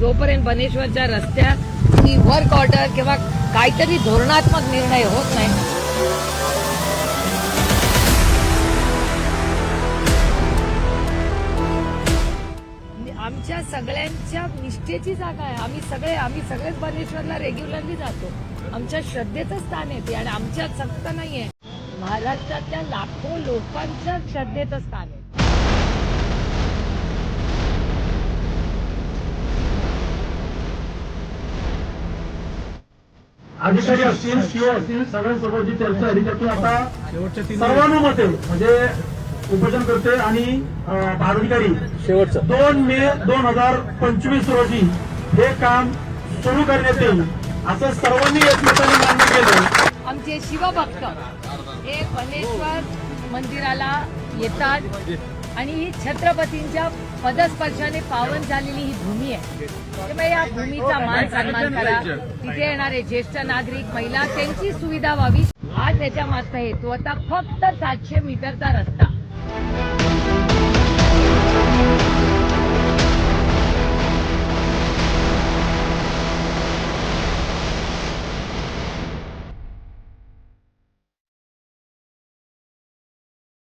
जोपर्यंत बनेश्वरच्या रस्त्याची work order किंवा काहीतरी धोरणात्मक निर्णय होत नाही. आमच्या सगळ्यांच्या निष्ठेची जागा आहे. आम्ही सगळे आम्ही सगळेच बनेश्वरला रेग्युलरली जातो. आमच्या श्रद्धेचं स्थान आहे ते आणि आमच्यात सक्त नाहीये. महाराष्ट्रातल्या लाखो लोकांच्या श्रद्धेचं स्थान आहे. अधिकारी असतील सीओ असतील सगळ्यांसोबत जी चर्चा झाली त्यातून आता सर्वानुमते म्हणजे उपोषण करते आणि पदाधिकारी शेवटचं. दोन मे दोन हजार पंचवीस रोजी हे काम सुरू करण्यात येईल. असं सर्वांनी एकमताने मान्य केलं. आमचे शिवभक्त हे बनेश्वर मंदिराला येतात. आणि ही छत्रपतींच्या पदस्पर्शाने पावन झालेली ही भूमी आहे. त्यामुळे या भूमीचा मान सन्मान करा. तिथे येणारे ज्येष्ठ नागरिक महिला त्यांची सुविधा व्हावी. हा त्याच्या मागचा हेतू आता फक्त सातशे मीटरचा रस्ता.